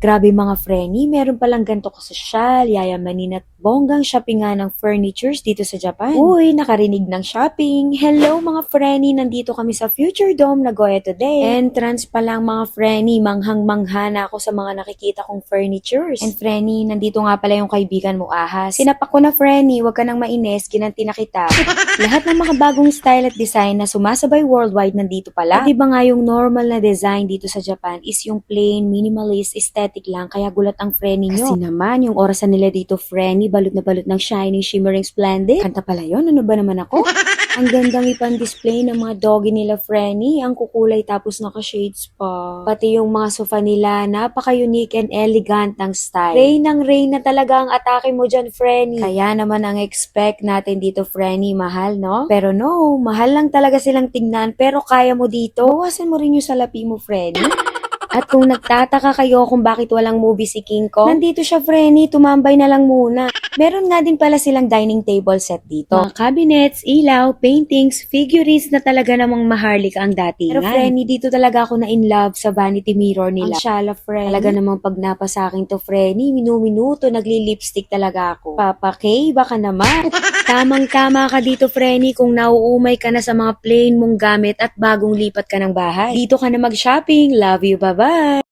Grabe mga Frenny, meron palang ganito kasosyal, yayamanin at bonggang shopping nga ng furnitures dito sa Japan. Uy, nakarinig ng shopping. Hello mga Frenny, nandito kami sa Future Dome Nagoya today. Entrance pa lang mga Frenny, manghang-mangha na ako sa mga nakikita kong furnitures. And Frenny, nandito nga pala yung kaibigan mo ahas. Sinapak ko na Frenny, wag ka nang mainis, ginanti na kita. Lahat ng mga bagong style at design na sumasabay worldwide nandito pala. At di ba nga yung normal na design dito sa Japan is yung plain, minimalist, aesthetic lang, kaya gulat ang Frenny nyo. Kasi naman, yung orasan nila dito, Frenny, balot na balot ng shining, shimmering, splendid. Kanta pala yun, ano ba naman ako? ang gandang ipan-display ng mga doggy nila, Frenny. Ang kukulay tapos naka-shades pa. Pati yung mga sofa nila, napaka-unique and elegant ng style. Rain ng rain na talaga ang atake mo dyan, Frenny. Kaya naman ang expect natin dito, Frenny, mahal, no? Pero no, mahal lang talaga silang tingnan, pero kaya mo dito. Bawasan mo rin yung salapi mo, Frenny. At kung nagtataka kayo kung bakit walang movie si King Kong, nandito siya, Frenny, tumambay na lang muna. Meron nga din pala silang dining table set dito. Mga cabinets, ilaw, paintings, figurines na talaga namang maharlika ang datingan. Pero Frenny, dito talaga ako na in love sa vanity mirror nila. Ang shala, Frenny. Talaga namang pag napa sa akin to, Frenny, minu-minuto, nagli-lipstick talaga ako. Papa K, baka naman. Tamang-tama ka dito, Frenny, kung nauumay ka na sa mga plain mong gamit at bagong lipat ka ng bahay. Dito ka na mag-shopping. Love you, bye-bye!